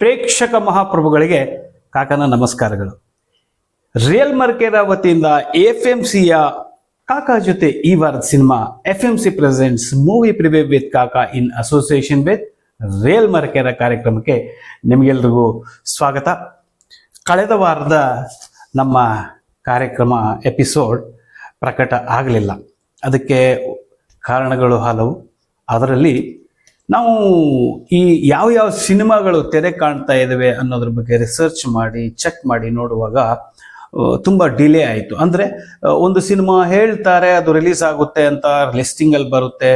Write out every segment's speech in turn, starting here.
ಪ್ರೇಕ್ಷಕ ಮಹಾಪ್ರಭುಗಳಿಗೆ ಕಾಕನ ನಮಸ್ಕಾರಗಳು. ರಿಯಲ್ ಮರ್ಕೇರ ವತಿಯಿಂದ ಎಫ್ ಎಂ ಸಿಯ ಕಾಕಾ ಜೊತೆ ಈ ವಾರದ cinema F M C presents movie preview with Kaka in association with real ಮರ್ಕೇರ ಕಾರ್ಯಕ್ರಮಕ್ಕೆ ನಿಮಗೆಲ್ರಿಗೂ ಸ್ವಾಗತ. ಕಳೆದ ವಾರದ ನಮ್ಮ ಕಾರ್ಯಕ್ರಮ ಎಪಿಸೋಡ್ ಪ್ರಕಟ ಆಗಲಿಲ್ಲ. ಅದಕ್ಕೆ ಕಾರಣಗಳು ಹಲವು. ಅದರಲ್ಲಿ ನಾವು ಈ ಯಾವ ಯಾವ ಸಿನಿಮಾಗಳು ತೆರೆ ಕಾಣ್ತಾ ಇದ್ದಾವೆ ಅನ್ನೋದ್ರ ಬಗ್ಗೆ ರಿಸರ್ಚ್ ಮಾಡಿ ಚೆಕ್ ಮಾಡಿ ನೋಡುವಾಗ ತುಂಬ ಡಿಲೇ ಆಯಿತು. ಅಂದರೆ ಒಂದು ಸಿನಿಮಾ ಹೇಳ್ತಾರೆ, ಅದು ರಿಲೀಸ್ ಆಗುತ್ತೆ ಅಂತ ಲಿಸ್ಟಿಂಗಲ್ಲಿ ಬರುತ್ತೆ,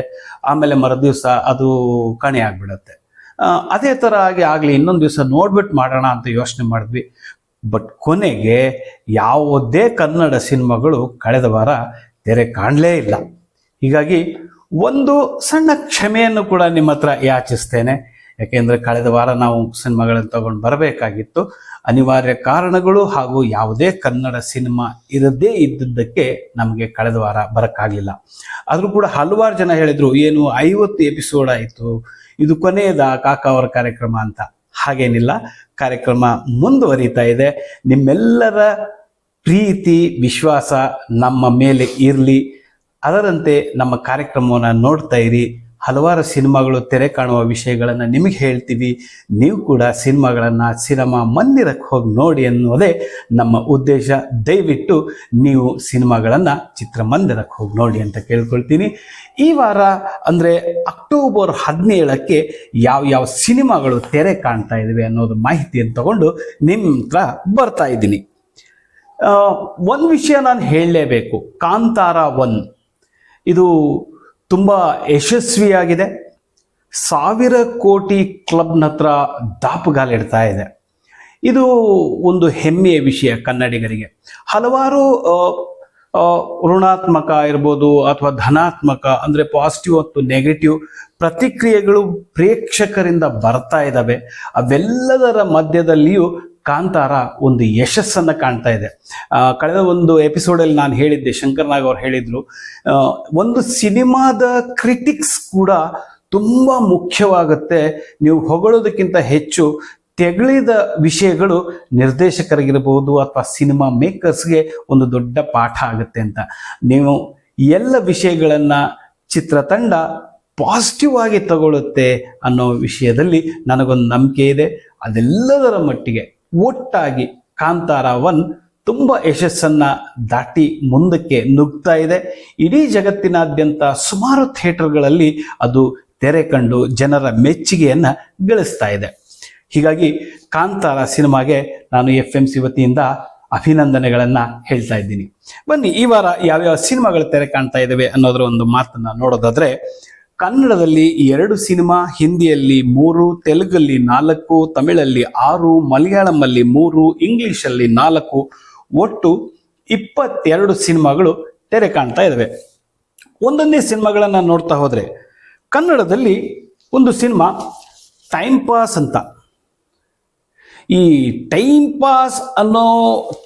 ಆಮೇಲೆ ಮರುದಿವಸ ಅದು ಕಣೆ ಆಗ್ಬಿಡತ್ತೆ. ಅದೇ ಥರ ಆಗಿ ಆಗಲಿ, ಇನ್ನೊಂದು ದಿವಸ ನೋಡ್ಬಿಟ್ಟು ಮಾಡೋಣ ಅಂತ ಯೋಚನೆ ಮಾಡಿದ್ವಿ. ಬಟ್ ಕೊನೆಗೆ ಯಾವುದೇ ಕನ್ನಡ ಸಿನಿಮಾಗಳು ಕಳೆದ ವಾರ ತೆರೆ ಕಾಣಲೇ ಇಲ್ಲ. ಹೀಗಾಗಿ ಒಂದು ಸಣ್ಣ ಕ್ಷಮೆಯನ್ನು ಕೂಡ ನಿಮ್ಮ ಹತ್ರ ಯಾಚಿಸ್ತೇನೆ. ಯಾಕೆಂದರೆ ಕಳೆದ ವಾರ ನಾವು ಸಿನಿಮಾಗಳನ್ನು ತಗೊಂಡು ಬರಬೇಕಾಗಿತ್ತು. ಅನಿವಾರ್ಯ ಕಾರಣಗಳು ಹಾಗೂ ಯಾವುದೇ ಕನ್ನಡ ಸಿನಿಮಾ ಇರದೇ ಇದ್ದದ್ದಕ್ಕೆ ನಮಗೆ ಕಳೆದ ವಾರ ಬರೋಕ್ಕಾಗಲಿಲ್ಲ. ಆದರೂ ಕೂಡ ಹಲವಾರು ಜನ ಹೇಳಿದರು, ಏನು, ಐವತ್ತು ಎಪಿಸೋಡ್ ಆಯಿತು. ಇದು ಕೊನೆಯದ ಕಾಕ ಅವರ ಕಾರ್ಯಕ್ರಮ ಅಂತ. ಹಾಗೇನಿಲ್ಲ. ಕಾರ್ಯಕ್ರಮ ಮುಂದುವರಿತಾ ಇದೆ. ನಿಮ್ಮೆಲ್ಲರ ಪ್ರೀತಿ, ವಿಶ್ವಾಸ ನಮ್ಮ ಮೇಲೆ ಇರಲಿ. ಅದರಂತೆ ನಮ್ಮ ಕಾರ್ಯಕ್ರಮವನ್ನು ನೋಡ್ತಾ ಇರಿ. ಹಲವಾರು ಸಿನಿಮಾಗಳು, ತೆರೆ ಕಾಣುವ ವಿಷಯಗಳನ್ನು ನಿಮಗೆ ಹೇಳ್ತೀವಿ. ನೀವು ಕೂಡ ಸಿನಿಮಾಗಳನ್ನು ಸಿನಿಮಾ ಮಂದಿರಕ್ಕೆ ಹೋಗಿ ನೋಡಿ ಅನ್ನೋದೇ ನಮ್ಮ ಉದ್ದೇಶ. ದಯವಿಟ್ಟು ನೀವು ಸಿನಿಮಾಗಳನ್ನು ಚಿತ್ರಮಂದಿರಕ್ಕೆ ಹೋಗಿ ನೋಡಿ ಅಂತ ಕೇಳ್ಕೊಳ್ತೀನಿ. ಈ ವಾರ ಅಂದರೆ ಅಕ್ಟೋಬರ್ ಹದಿನೇಳಕ್ಕೆ ಯಾವ ಯಾವ ಸಿನಿಮಾಗಳು, ತೆರೆ ಕಾಣ್ತಾ ಇದ್ದಾವೆ ಅನ್ನೋದು ಮಾಹಿತಿಯನ್ನು ತಗೊಂಡು ನಿಮ್ಮ ಹತ್ರ ಬರ್ತಾ ಇದ್ದೀನಿ. ಒಂದು ವಿಷಯ ನಾನು ಹೇಳಲೇಬೇಕು. ಕಾಂತಾರ ಒನ್ ಇದು ತುಂಬ ಯಶಸ್ವಿಯಾಗಿದೆ. ಸಾವಿರ ಕೋಟಿ ಕ್ಲಬ್ನ ಹತ್ರ ದಾಪುಗಾಲಿಡ್ತಾ ಇದೆ. ಇದು ಒಂದು ಹೆಮ್ಮೆಯ ವಿಷಯ ಕನ್ನಡಿಗರಿಗೆ. ಹಲವಾರು ಋಣಾತ್ಮಕ ಇರ್ಬೋದು ಅಥವಾ ಧನಾತ್ಮಕ, ಅಂದರೆ ಪಾಸಿಟಿವ್ ಮತ್ತು ನೆಗೆಟಿವ್ ಪ್ರತಿಕ್ರಿಯೆಗಳು ಪ್ರೇಕ್ಷಕರಿಂದ ಬರ್ತಾ ಇದ್ದಾವೆ ಅವೆಲ್ಲದರ ಮಧ್ಯದಲ್ಲಿಯೂ ಕಾಂತಾರ ಒಂದು ಯಶಸ್ಸನ್ನ ಕಾಣ್ತಾ ಇದೆ. ಕಳೆದ ಒಂದು ಎಪಿಸೋಡಲ್ಲಿ ನಾನು ಹೇಳಿದ್ದೆ, ಶಂಕರ್ ನಾಗ್ ಅವ್ರು ಹೇಳಿದ್ರು ಒಂದು ಸಿನಿಮಾದ ಕ್ರಿಟಿಕ್ಸ್ ಕೂಡ ತುಂಬ ಮುಖ್ಯವಾಗುತ್ತೆ. ನೀವು ಹೊಗಳೋದಕ್ಕಿಂತ ಹೆಚ್ಚು ತೆಗಳಿದ ವಿಷಯಗಳು ನಿರ್ದೇಶಕರಿಗಿರಬಹುದು ಅಥವಾ ಸಿನಿಮಾ ಮೇಕರ್ಸ್ಗೆ ಒಂದು ದೊಡ್ಡ ಪಾಠ ಆಗುತ್ತೆ ಅಂತ. ನೀವು ಎಲ್ಲ ವಿಷಯಗಳನ್ನು ಚಿತ್ರತಂಡ ಪಾಸಿಟಿವ್ ಆಗಿ ತಗೊಳ್ಳುತ್ತೆ ಅನ್ನೋ ವಿಷಯದಲ್ಲಿ ನನಗೊಂದು ನಂಬಿಕೆ ಇದೆ. ಅದೆಲ್ಲದರ ಮಟ್ಟಿಗೆ ಒಟ್ಟಾಗಿ ಕಾಂತಾರ ಒನ್ ತುಂಬ ಯಶಸ್ಸನ್ನ ದಾಟಿ ಮುಂದಕ್ಕೆ ನುಗ್ತಾ ಇದೆ. ಇಡೀ ಜಗತ್ತಿನಾದ್ಯಂತ ಸುಮಾರು ಥಿಯೇಟರ್ಗಳಲ್ಲಿ ಅದು ತೆರೆ ಕಂಡು ಜನರ ಮೆಚ್ಚುಗೆಯನ್ನು ಗಳಿಸ್ತಾ ಇದೆ. ಹೀಗಾಗಿ ಕಾಂತಾರ ಸಿನಿಮಾಗೆ ನಾನು ಎಫ್ ಎಂ ಸಿ ವತಿಯಿಂದ ಅಭಿನಂದನೆಗಳನ್ನು ಹೇಳ್ತಾ ಇದ್ದೀನಿ. ಬನ್ನಿ, ಈ ವಾರ ಯಾವ್ಯಾವ ಸಿನಿಮಾಗಳು ತೆರೆ ಕಾಣ್ತಾ ಇದ್ದಾವೆ ಅನ್ನೋದರ ಒಂದು ಮಾತನ್ನು ನೋಡೋದಾದ್ರೆ ಕನ್ನಡದಲ್ಲಿ ಎರಡು ಸಿನಿಮಾ ಹಿಂದಿಯಲ್ಲಿ ಮೂರು, ತೆಲುಗಲ್ಲಿ ನಾಲ್ಕು, ತಮಿಳಲ್ಲಿ ಆರು, ಮಲಯಾಳಂನಲ್ಲಿ ಮೂರು, ಇಂಗ್ಲಿಷಲ್ಲಿ ನಾಲ್ಕು, ಒಟ್ಟು ಇಪ್ಪತ್ತೆರಡು ಸಿನಿಮಾಗಳು ತೆರೆ ಕಾಣ್ತಾ ಇದ್ದಾವೆ ಒಂದೊಂದೇ ಸಿನಿಮಾಗಳನ್ನು ನೋಡ್ತಾ ಹೋದರೆ ಕನ್ನಡದಲ್ಲಿ ಒಂದು ಸಿನಿಮಾ ಟೈಮ್ ಪಾಸ್ ಅಂತ. ಈ ಟೈಮ್ ಪಾಸ್ ಅನ್ನೋ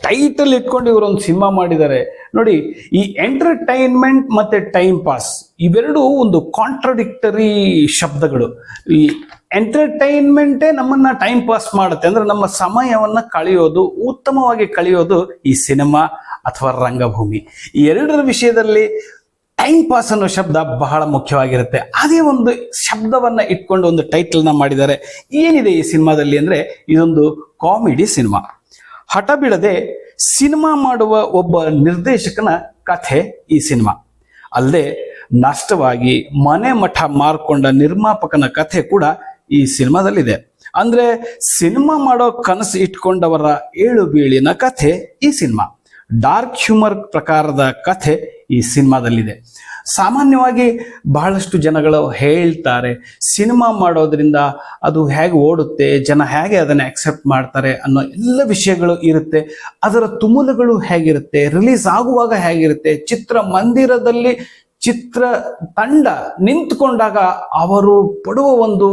ಟೈಟಲ್ ಇಟ್ಕೊಂಡು ಇವರು ಒಂದು ಸಿನಿಮಾ ಮಾಡಿದ್ದಾರೆ. ನೋಡಿ, ಈ ಎಂಟರ್ಟೈನ್ಮೆಂಟ್ ಮತ್ತೆ ಟೈಮ್ ಪಾಸ್ ಇವೆರಡು ಒಂದು ಕಾಂಟ್ರಡಿಕ್ಟರಿ ಶಬ್ದಗಳು. ಈ ಎಂಟರ್ಟೈನ್ಮೆಂಟೇ ನಮ್ಮನ್ನ ಟೈಮ್ ಪಾಸ್ ಮಾಡುತ್ತೆ. ಅಂದ್ರೆ ನಮ್ಮ ಸಮಯವನ್ನ ಕಳೆಯೋದು, ಉತ್ತಮವಾಗಿ ಕಳೆಯೋದು ಈ ಸಿನಿಮಾ ಅಥವಾ ರಂಗಭೂಮಿ. ಈ ಎರಡರ ವಿಷಯದಲ್ಲಿ ಟೈಮ್ ಪಾಸ್ ಅನ್ನೋ ಶಬ್ದ ಬಹಳ ಮುಖ್ಯವಾಗಿರುತ್ತೆ. ಅದೇ ಒಂದು ಶಬ್ದವನ್ನ ಇಟ್ಕೊಂಡು ಒಂದು ಟೈಟಲ್ನ ಮಾಡಿದ್ದಾರೆ. ಏನಿದೆ ಈ ಸಿನಿಮಾದಲ್ಲಿ ಅಂದ್ರೆ ಇದೊಂದು ಕಾಮಿಡಿ ಸಿನಿಮಾ. ಹಠ ಬಿಡದೆ ಸಿನಿಮಾ ಮಾಡುವ ಒಬ್ಬ ನಿರ್ದೇಶಕನ ಕಥೆ ಈ ಸಿನಿಮಾ. ಅಲ್ಲದೆ ನಷ್ಟವಾಗಿ ಮನೆ ಮಠ ಮಾರ್ಕೊಂಡ ನಿರ್ಮಾಪಕನ ಕಥೆ ಕೂಡ ಈ ಸಿನಿಮಾದಲ್ಲಿದೆ. ಅಂದ್ರೆ ಸಿನಿಮಾ ಮಾಡೋ ಕನಸು ಇಟ್ಕೊಂಡವರ ಏಳು ಬೀಳಿನ ಕಥೆ ಈ ಸಿನಿಮಾ. ಡಾರ್ಕ್ ಹ್ಯೂಮರ್ ಪ್ರಕಾರದ ಕಥೆ ಈ ಸಿನಿಮಾದಲ್ಲಿದೆ. ಸಾಮಾನ್ಯವಾಗಿ ಬಹಳಷ್ಟು ಜನಗಳು ಹೇಳ್ತಾರೆ, ಸಿನಿಮಾ ಮಾಡೋದ್ರಿಂದ ಅದು ಹೇಗೆ ಓಡುತ್ತೆ, ಜನ ಹೇಗೆ ಅದನ್ನು ಆಕ್ಸೆಪ್ಟ್ ಮಾಡ್ತಾರೆ ಅನ್ನೋ ಎಲ್ಲ ವಿಷಯಗಳು ಇರುತ್ತೆ. ಅದರ ತುಮುಲುಗಳು ಹೇಗಿರುತ್ತೆ ರಿಲೀಸ್ ಆಗುವಾಗ ಹೇಗಿರುತ್ತೆ, ಚಿತ್ರ ಮಂದಿರದಲ್ಲಿ ಚಿತ್ರ ತಂಡ ನಿಂತ್ಕೊಂಡಾಗ ಅವರು ಪಡುವ ಒಂದು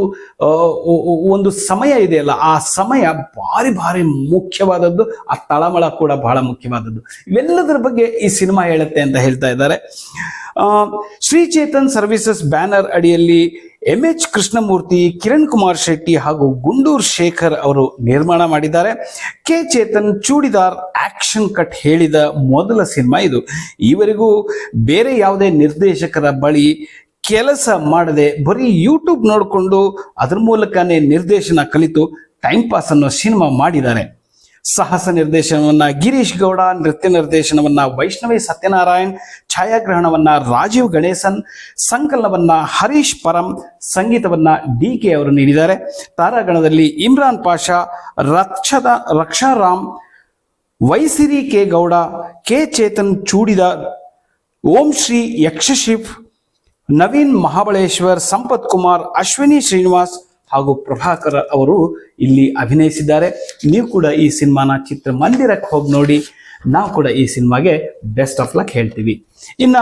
ಒಂದು ಸಮಯ ಇದೆಯಲ್ಲ, ಆ ಸಮಯ ಭಾರಿ ಭಾರಿ ಮುಖ್ಯವಾದದ್ದು, ಆ ತಳಮಳ ಕೂಡ ಬಹಳ ಮುಖ್ಯವಾದದ್ದು. ಇವೆಲ್ಲದರ ಬಗ್ಗೆ ಈ ಸಿನಿಮಾ ಹೇಳುತ್ತೆ ಅಂತ ಹೇಳ್ತಾ ಇದ್ದಾರೆ. ಶ್ರೀ ಚೇತನ್ ಸರ್ವಿಸಸ್ ಬ್ಯಾನರ್ ಅಡಿಯಲ್ಲಿ ಎಂ ಎಚ್ ಕೃಷ್ಣಮೂರ್ತಿ ಕಿರಣ್ ಕುಮಾರ್ ಶೆಟ್ಟಿ ಹಾಗೂ ಗುಂಡೂರ್ ಶೇಖರ್ ಅವರು ನಿರ್ಮಾಣ ಮಾಡಿದ್ದಾರೆ. K Chetan Chudidar action cut ಹೇಳಿದ ಮೊದಲ ಸಿನಿಮಾ ಇದು. ಈವರೆಗೂ ಬೇರೆ ಯಾವುದೇ ನಿರ್ದೇಶಕರ ಬಳಿ ಕೆಲಸ ಮಾಡದೆ ಬರೀ ಯೂಟ್ಯೂಬ್ ನೋಡಿಕೊಂಡು ಅದ್ರ ಮೂಲಕನೇ ನಿರ್ದೇಶನ ಕಲಿತು ಟೈಮ್ ಪಾಸ್ ಅನ್ನೋ ಸಿನಿಮಾ ಮಾಡಿದ್ದಾರೆ. ಸಾಹಸ ನಿರ್ದೇಶನವನ್ನ ಗಿರೀಶ್ ಗೌಡ, ನೃತ್ಯ ನಿರ್ದೇಶನವನ್ನ ವೈಷ್ಣವಿ ಸತ್ಯನಾರಾಯಣ್, ಛಾಯಾಗ್ರಹಣವನ್ನ ರಾಜೀವ್ ಗಣೇಶನ್, ಸಂಕಲನವನ್ನ ಹರೀಶ್ ಪರಂ, ಸಂಗೀತವನ್ನ ಡಿ ಕೆ ಅವರು ನೀಡಿದ್ದಾರೆ. ತಾರಾಗಣದಲ್ಲಿ ಇಮ್ರಾನ್ ಪಾಷಾ, ರಕ್ಷದ ರಕ್ಷಾರಾಮ್, ವೈಸಿರಿ ಕೆ ಗೌಡ, ಕೆ ಚೇತನ್ ಚೂಡಿದ ಓಂ ಶ್ರೀ ಯಕ್ಷಶಿಫ್ ನವೀನ್ ಮಹಾಬಳೇಶ್ವರ್, ಸಂಪತ್ ಕುಮಾರ್, ಅಶ್ವಿನಿ ಶ್ರೀನಿವಾಸ್ ಹಾಗೂ ಪ್ರಭಾಕರ್ ಅವರು ಇಲ್ಲಿ ಅಭಿನಯಿಸಿದ್ದಾರೆ. ನೀವು ಕೂಡ ಈ ಸಿನಿಮಾನ ಚಿತ್ರಮಂದಿರಕ್ಕೆ ಹೋಗಿ ನೋಡಿ. ನಾವು ಕೂಡ ಈ ಸಿನಿಮಾಗೆ ಬೆಸ್ಟ್ ಆಫ್ ಲಕ್ ಹೇಳ್ತೀವಿ. ಇನ್ನ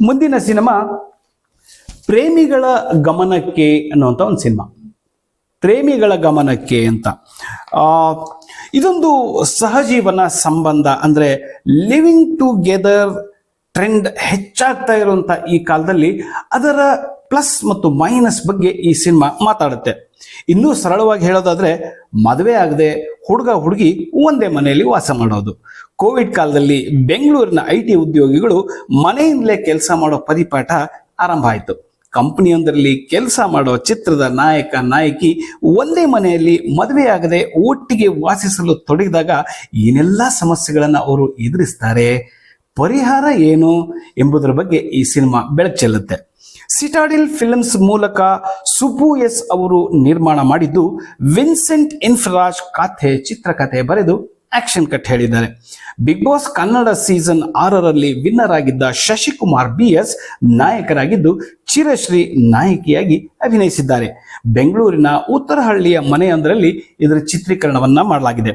ಮುಂದಿನ ಸಿನಿಮಾ ಪ್ರೇಮಿಗಳ ಗಮನಕ್ಕೆ ಅನ್ನುವಂಥ ಒಂದು ಸಿನಿಮಾ. ಪ್ರೇಮಿಗಳ ಗಮನಕ್ಕೆ ಅಂತ. ಇದೊಂದು ಸಹಜೀವನ ಸಂಬಂಧ ಅಂದ್ರೆ ಲಿವಿಂಗ್ ಟುಗೆದರ್ ಟ್ರೆಂಡ್ ಹೆಚ್ಚಾಗ್ತಾ ಇರುವಂತ ಈ ಕಾಲದಲ್ಲಿ ಅದರ ಪ್ಲಸ್ ಮತ್ತು ಮೈನಸ್ ಬಗ್ಗೆ ಈ ಸಿನಿಮಾ ಮಾತಾಡುತ್ತೆ. ಇನ್ನೂ ಸರಳವಾಗಿ ಹೇಳೋದಾದ್ರೆ, ಮದುವೆ ಆಗದೆ ಹುಡುಗ ಹುಡುಗಿ ಒಂದೇ ಮನೆಯಲ್ಲಿ ವಾಸ ಮಾಡೋದು. ಕೋವಿಡ್ ಕಾಲದಲ್ಲಿ ಬೆಂಗಳೂರಿನ ಐ ಟಿ ಉದ್ಯೋಗಿಗಳು ಮನೆಯಿಂದಲೇ ಕೆಲಸ ಮಾಡೋ ಪರಿಪಾಠ ಆರಂಭ ಆಯಿತು. ಕಂಪನಿಯೊಂದರಲ್ಲಿ ಕೆಲಸ ಮಾಡೋ ಚಿತ್ರದ ನಾಯಕ, ನಾಯಕಿ ಒಂದೇ ಮನೆಯಲ್ಲಿ ಮದುವೆಯಾಗದೆ ಒಟ್ಟಿಗೆ ವಾಸಿಸಲು ತೊಡಗಿದಾಗ ಏನೆಲ್ಲ ಸಮಸ್ಯೆಗಳನ್ನು ಅವರು ಎದುರಿಸ್ತಾರೆ, ಪರಿಹಾರ ಏನು ಎಂಬುದರ ಬಗ್ಗೆ ಈ ಸಿನಿಮಾ ಬೆಳಕು ಚೆಲ್ಲುತ್ತೆ. ಸಿಟಾಡಿಲ್ ಫಿಲ್ಮ್ಸ್ ಮೂಲಕ ಸುಬ್ಬು ಎಸ್ ಅವರು ನಿರ್ಮಾಣ ಮಾಡಿದ್ದು ವಿನ್ಸೆಂಟ್ ಇನ್ಫ್ರಾಜ್ ಕಥೆ ಚಿತ್ರಕಥೆ ಬರೆದು ಆಕ್ಷನ್ ಕಟ್ ಹೇಳಿದ್ದಾರೆ. ಬಿಗ್ ಬಾಸ್ ಕನ್ನಡ ಸೀಸನ್ ಆರರಲ್ಲಿ ವಿನ್ನರ್ ಆಗಿದ್ದ ಶಶಿಕುಮಾರ್ ಬಿ ಎಸ್ ನಾಯಕರಾಗಿದ್ದು ಚಿರಶ್ರೀ ನಾಯಕಿಯಾಗಿ ಅಭಿನಯಿಸಿದ್ದಾರೆ. ಬೆಂಗಳೂರಿನ ಉತ್ತರಹಳ್ಳಿಯ ಮನೆಯೊಂದರಲ್ಲಿ ಇದರ ಚಿತ್ರೀಕರಣವನ್ನ ಮಾಡಲಾಗಿದೆ.